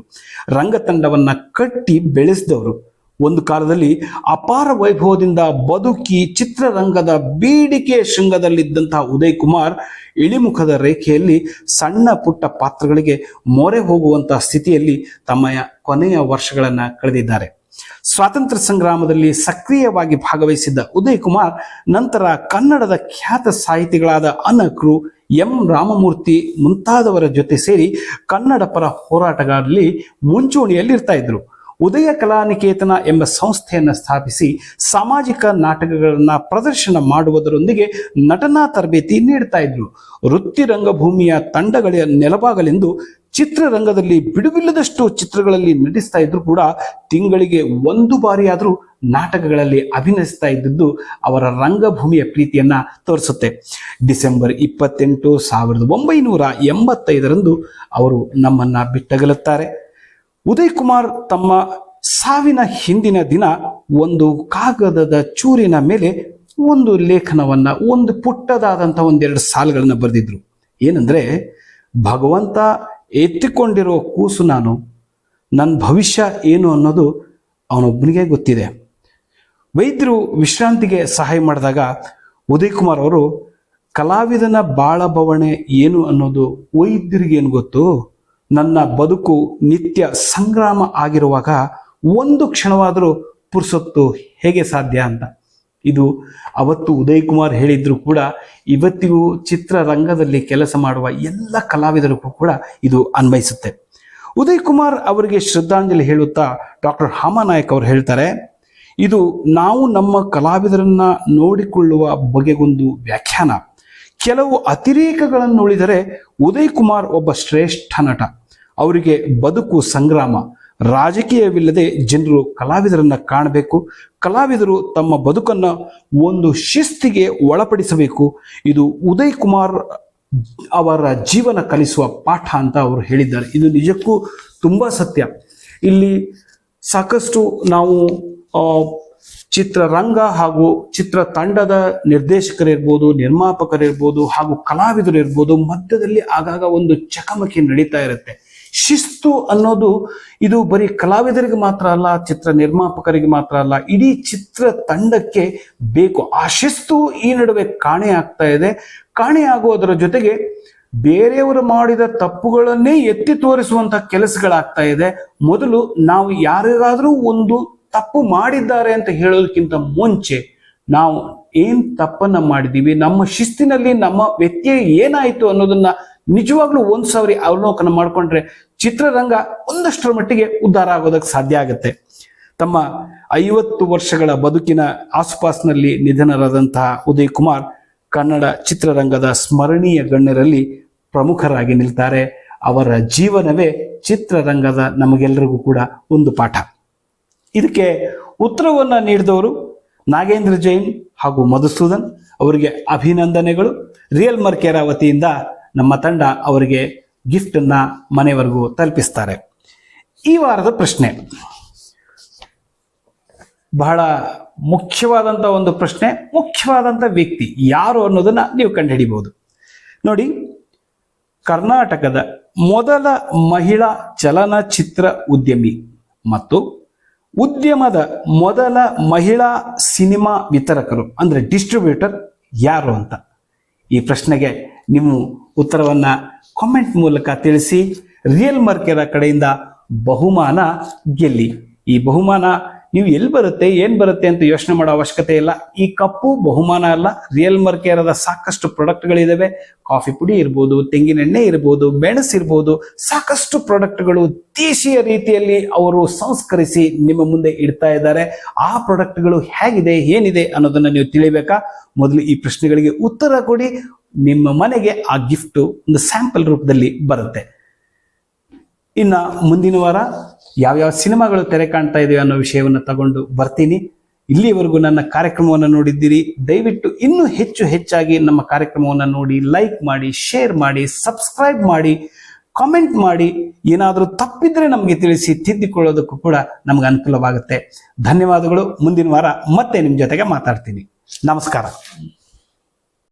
ರಂಗತಂಡವನ್ನ ಕಟ್ಟಿ ಬೆಳೆಸಿದವರು. ಒಂದು ಕಾಲದಲ್ಲಿ ಅಪಾರ ವೈಭವದಿಂದ ಬದುಕಿ ಚಿತ್ರರಂಗದ ಬೇಡಿಕೆ ಶೃಂಗದಲ್ಲಿದ್ದಂತಹ ಉದಯ್ ಕುಮಾರ್ ಇಳಿಮುಖದ ರೇಖೆಯಲ್ಲಿ ಸಣ್ಣ ಪುಟ್ಟ ಪಾತ್ರಗಳಿಗೆ ಮೊರೆ ಹೋಗುವಂತಹ ಸ್ಥಿತಿಯಲ್ಲಿ ತಮ್ಮ ಕೊನೆಯ ವರ್ಷಗಳನ್ನು ಕಳೆದಿದ್ದಾರೆ. ಸ್ವಾತಂತ್ರ್ಯ ಸಂಗ್ರಾಮದಲ್ಲಿ ಸಕ್ರಿಯವಾಗಿ ಭಾಗವಹಿಸಿದ್ದ ಉದಯ್ ಕುಮಾರ್ ನಂತರ ಕನ್ನಡದ ಖ್ಯಾತ ಸಾಹಿತಿಗಳಾದ ಅನಕ್ರು, ಎಂ ರಾಮಮೂರ್ತಿ ಮುಂತಾದವರ ಜೊತೆ ಸೇರಿ ಕನ್ನಡ ಪರ ಹೋರಾಟಗಾರರಲ್ಲಿ ಮುಂಚೂಣಿಯಲ್ಲಿ ಇರ್ತಾ ಇದ್ರು. ಉದಯ ಕಲಾನಿಕೇತನ ಎಂಬ ಸಂಸ್ಥೆಯನ್ನು ಸ್ಥಾಪಿಸಿ ಸಾಮಾಜಿಕ ನಾಟಕಗಳನ್ನು ಪ್ರದರ್ಶನ ಮಾಡುವುದರೊಂದಿಗೆ ನಟನಾ ತರಬೇತಿ ನೀಡ್ತಾ ಇದ್ರು. ವೃತ್ತಿ ರಂಗಭೂಮಿಯ ತಂಡಗಳ ನೆಲವಾಗಲೆಂದು ಚಿತ್ರರಂಗದಲ್ಲಿ ಬಿಡುವಿಲ್ಲದಷ್ಟು ಚಿತ್ರಗಳಲ್ಲಿ ನಟಿಸ್ತಾ ಇದ್ರು ಕೂಡ ತಿಂಗಳಿಗೆ ಒಂದು ಬಾರಿಯಾದರೂ ನಾಟಕಗಳಲ್ಲಿ ಅಭಿನಯಿಸ್ತಾ ಇದ್ದದ್ದು ಅವರ ರಂಗಭೂಮಿಯ ಪ್ರೀತಿಯನ್ನ ತೋರಿಸುತ್ತೆ. ಡಿಸೆಂಬರ್ ಇಪ್ಪತ್ತೆಂಟು ಸಾವಿರದ ಒಂಬೈನೂರ ಎಂಬತ್ತೈದರಂದು ಅವರು ನಮ್ಮನ್ನ ಬಿಟ್ಟಗಲುತ್ತಾರೆ. ಉದಯ್ ಕುಮಾರ್ ತಮ್ಮ ಸಾವಿನ ಹಿಂದಿನ ದಿನ ಒಂದು ಕಾಗದದ ಚೂರಿನ ಮೇಲೆ ಒಂದು ಲೇಖನವನ್ನ, ಒಂದು ಪುಟ್ಟದಾದಂಥ ಒಂದೆರಡು ಸಾಲುಗಳನ್ನ ಬರೆದಿದ್ರು. ಏನಂದ್ರೆ, ಭಗವಂತ ಎತ್ತಿಕೊಂಡಿರೋ ಕೂಸು ನಾನು ನನ್ನ ಭವಿಷ್ಯ ಏನು ಅನ್ನೋದು ಅವನೊಬ್ಬನಿಗೆ ಗೊತ್ತಿದೆ. ವೈದ್ಯರು ವಿಶ್ರಾಂತಿಗೆ ಸಹಾಯ ಮಾಡಿದಾಗ ಉದಯ್ ಕುಮಾರ್ ಅವರು, ಕಲಾವಿದನ ಬಾಳ ಬವಣೆ ಏನು ಅನ್ನೋದು ವೈದ್ಯರಿಗೇನು ಗೊತ್ತು? ನನ್ನ ಬದುಕು ನಿತ್ಯ ಸಂಗ್ರಾಮ ಆಗಿರುವಾಗ ಒಂದು ಕ್ಷಣವಾದರೂ ಪುರ್ಸೊತ್ತು ಹೇಗೆ ಸಾಧ್ಯ ಅಂತ? ಇದು ಅವತ್ತು ಉದಯ್ ಕುಮಾರ್ ಹೇಳಿದ್ರು ಕೂಡ ಇವತ್ತಿಗೂ ಚಿತ್ರರಂಗದಲ್ಲಿ ಕೆಲಸ ಮಾಡುವ ಎಲ್ಲ ಕಲಾವಿದರಿಗೂ ಕೂಡ ಇದು ಅನ್ವಯಿಸುತ್ತೆ. ಉದಯ್ ಕುಮಾರ್ ಅವರಿಗೆ ಶ್ರದ್ಧಾಂಜಲಿ ಹೇಳುತ್ತಾ ಡಾಕ್ಟರ್ ಹಾಮನಾಯಕ್ ಅವರು ಹೇಳ್ತಾರೆ, ಇದು ನಾವು ನಮ್ಮ ಕಲಾವಿದರನ್ನ ನೋಡಿಕೊಳ್ಳುವ ಬಗೆಗೊಂದು ವ್ಯಾಖ್ಯಾನ. ಕೆಲವು ಅತಿರೇಕಗಳನ್ನು ಉಳಿದರೆ ಉದಯ್ ಕುಮಾರ್ ಒಬ್ಬ ಶ್ರೇಷ್ಠ ನಟ. ಅವರಿಗೆ ಬದುಕು ಸಂಗ್ರಾಮ. ರಾಜಕೀಯವಿಲ್ಲದೆ ಜನರು ಕಲಾವಿದರನ್ನ ಕಾಣಬೇಕು ಕಲಾವಿದರು ತಮ್ಮ ಬದುಕನ್ನು ಒಂದು ಶಿಸ್ತಿಗೆ ಒಳಪಡಿಸಬೇಕು. ಇದು ಉದಯ್ ಕುಮಾರ್ ಅವರ ಜೀವನ ಕಲಿಸುವ ಪಾಠ ಅಂತ ಅವರು ಹೇಳಿದ್ದಾರೆ. ಇದು ನಿಜಕ್ಕೂ ತುಂಬ ಸತ್ಯ. ಇಲ್ಲಿ ಸಾಕಷ್ಟು ನಾವು ಚಿತ್ರರಂಗ ಹಾಗೂ ಚಿತ್ರ ತಂಡದ ನಿರ್ದೇಶಕರಿರ್ಬೋದು, ನಿರ್ಮಾಪಕರಿರ್ಬೋದು ಹಾಗೂ ಕಲಾವಿದರು ಇರ್ಬೋದು ಮಧ್ಯದಲ್ಲಿ ಆಗಾಗ ಒಂದು ಚಕಮಕಿ ನಡೀತಾ ಇರುತ್ತೆ. ಶಿಸ್ತು ಅನ್ನೋದು ಇದು ಬರೀ ಕಲಾವಿದರಿಗೆ ಮಾತ್ರ ಅಲ್ಲ, ಚಿತ್ರ ನಿರ್ಮಾಪಕರಿಗೆ ಮಾತ್ರ ಅಲ್ಲ, ಇಡೀ ಚಿತ್ರ ತಂಡಕ್ಕೆ ಬೇಕು. ಆ ಶಿಸ್ತು ಈ ನಡುವೆ ಕಾಣೆ ಆಗ್ತಾ ಇದೆ. ಕಾಣೆ ಆಗುವುದರ ಜೊತೆಗೆ ಬೇರೆಯವರು ಮಾಡಿದ ತಪ್ಪುಗಳನ್ನೇ ಎತ್ತಿ ತೋರಿಸುವಂತ ಕೆಲಸಗಳಾಗ್ತಾ ಇದೆ. ಮೊದಲು ನಾವು ಯಾರಿಗಾದರೂ ಒಂದು ತಪ್ಪು ಮಾಡಿದ್ದಾರೆ ಅಂತ ಹೇಳೋದಕ್ಕಿಂತ ಮುಂಚೆ ನಾವು ಏನ್ ತಪ್ಪನ್ನ ಮಾಡಿದೀವಿ ನಮ್ಮ ಶಿಸ್ತಿನಲ್ಲಿ ನಮ್ಮ ವ್ಯಕ್ತಿಯ ಏನಾಯ್ತು ಅನ್ನೋದನ್ನ ನಿಜವಾಗ್ಲೂ ಒಂದ್ ಸಾವಿರ ಅವಲೋಕನ ಮಾಡ್ಕೊಂಡ್ರೆ ಚಿತ್ರರಂಗ ಒಂದಷ್ಟರ ಮಟ್ಟಿಗೆ ಉದ್ಧಾರ ಆಗೋದಕ್ಕೆ ಸಾಧ್ಯ ಆಗುತ್ತೆ. ತಮ್ಮ ಐವತ್ತು ವರ್ಷಗಳ ಬದುಕಿನ ಆಸುಪಾಸಿನಲ್ಲಿ ನಿಧನರಾದಂತಹ ಉದಯ್ ಕುಮಾರ್ ಕನ್ನಡ ಚಿತ್ರರಂಗದ ಸ್ಮರಣೀಯ ಗಣ್ಯರಲ್ಲಿ ಪ್ರಮುಖರಾಗಿ ನಿಲ್ತಾರೆ. ಅವರ ಜೀವನವೇ ಚಿತ್ರರಂಗದ ನಮಗೆಲ್ಲರಿಗೂ ಕೂಡ ಒಂದು ಪಾಠ. ಇದಕ್ಕೆ ಉತ್ತರವನ್ನ ನೀಡಿದವರು ನಾಗೇಂದ್ರ ಜೈನ್ ಹಾಗೂ ಮಧುಸೂದನ್ ಅವರಿಗೆ ಅಭಿನಂದನೆಗಳು. ರಿಯಲ್ ಮರ್ಕೇರ ವತಿಯಿಂದ ನಮ್ಮ ತಂಡ ಅವರಿಗೆ ಗಿಫ್ಟನ್ನ ಮನೆವರೆಗೂ ತಲುಪಿಸ್ತಾರೆ. ಈ ವಾರದ ಪ್ರಶ್ನೆ. ಬಹಳ ಮುಖ್ಯವಾದಂಥ ಒಂದು ಪ್ರಶ್ನೆ ಮುಖ್ಯವಾದಂಥ ವ್ಯಕ್ತಿ ಯಾರು ಅನ್ನೋದನ್ನ ನೀವು ಕಂಡುಹಿಡಿಬಹುದು. ನೋಡಿ, ಕರ್ನಾಟಕದ ಮೊದಲ ಮಹಿಳಾ ಚಲನಚಿತ್ರ ಉದ್ಯಮಿ ಮತ್ತು ಉದ್ಯಮದ ಮೊದಲ ಮಹಿಳಾ ಸಿನಿಮಾ ವಿತರಕರು, ಅಂದ್ರೆ ಡಿಸ್ಟ್ರಿಬ್ಯೂಟರ್ ಯಾರು ಅಂತ? ಈ ಪ್ರಶ್ನೆಗೆ ನೀವು ಉತ್ತರವನ್ನ ಕಾಮೆಂಟ್ ಮೂಲಕ ತಿಳಿಸಿ. ರಿಯಲ್ ಮರ್ಕೆರ ಕಡೆಯಿಂದ ಬಹುಮಾನ ಗೆಲ್ಲಿ. ಈ ಬಹುಮಾನ ನೀವು ಎಲ್ಲಿ ಬರುತ್ತೆ, ಏನ್ ಬರುತ್ತೆ ಅಂತ ಯೋಚನೆ ಮಾಡೋ ಅವಶ್ಯಕತೆ ಇಲ್ಲ. ಈ ಕಪ್ಪು ಬಹುಮಾನ ಅಲ್ಲ. ರಿಯಲ್ ಮರ್ಕೇರದ ಸಾಕಷ್ಟು ಪ್ರಾಡಕ್ಟ್ಗಳಿದಾವೆ ಕಾಫಿ ಪುಡಿ ಇರ್ಬೋದು, ತೆಂಗಿನೆಣ್ಣೆ ಇರ್ಬೋದು, ಮೆಣಸು ಇರ್ಬೋದು, ಸಾಕಷ್ಟು ಪ್ರಾಡಕ್ಟ್ಗಳು ದೇಶೀಯ ರೀತಿಯಲ್ಲಿ ಅವರು ಸಂಸ್ಕರಿಸಿ ನಿಮ್ಮ ಮುಂದೆ ಇಡ್ತಾ ಇದ್ದಾರೆ. ಆ ಪ್ರಾಡಕ್ಟ್ಗಳು ಹೇಗಿದೆ, ಏನಿದೆ ಅನ್ನೋದನ್ನ ನೀವು ತಿಳಿಬೇಕಾ? ಮೊದಲು ಈ ಪ್ರಶ್ನೆಗಳಿಗೆ ಉತ್ತರ ಕೊಡಿ. ನಿಮ್ಮ ಮನೆಗೆ ಆ ಗಿಫ್ಟು ಒಂದು ಸ್ಯಾಂಪಲ್ ರೂಪದಲ್ಲಿ ಬರುತ್ತೆ. ಇನ್ನ ಮುಂದಿನ ವಾರ ಯಾವ್ಯಾವ ಸಿನಿಮಾಗಳು ತೆರೆ ಕಾಣ್ತಾ ಇದೆಯೋ ಅನ್ನೋ ವಿಷಯವನ್ನು ತಗೊಂಡು ಬರ್ತೀನಿ. ಇಲ್ಲಿವರೆಗೂ ನನ್ನ ಕಾರ್ಯಕ್ರಮವನ್ನು ನೋಡಿದ್ದೀರಿ. ದಯವಿಟ್ಟು ಇನ್ನೂ ಹೆಚ್ಚು ಹೆಚ್ಚಾಗಿ ನಮ್ಮ ಕಾರ್ಯಕ್ರಮವನ್ನು ನೋಡಿ ಲೈಕ್ ಮಾಡಿ ಶೇರ್ ಮಾಡಿ ಸಬ್ಸ್ಕ್ರೈಬ್ ಮಾಡಿ ಕಾಮೆಂಟ್ ಮಾಡಿ. ಏನಾದರೂ ತಪ್ಪಿದ್ರೆ ನಮಗೆ ತಿಳಿಸಿ ತಿದ್ದಿಕೊಳ್ಳೋದಕ್ಕೂ ಕೂಡ ನಮ್ಗೆ ಅನುಕೂಲವಾಗುತ್ತೆ. ಧನ್ಯವಾದಗಳು. ಮುಂದಿನ ವಾರ ಮತ್ತೆ ನಿಮ್ಮ ಜೊತೆಗೆ ಮಾತಾಡ್ತೀನಿ. ನಮಸ್ಕಾರ.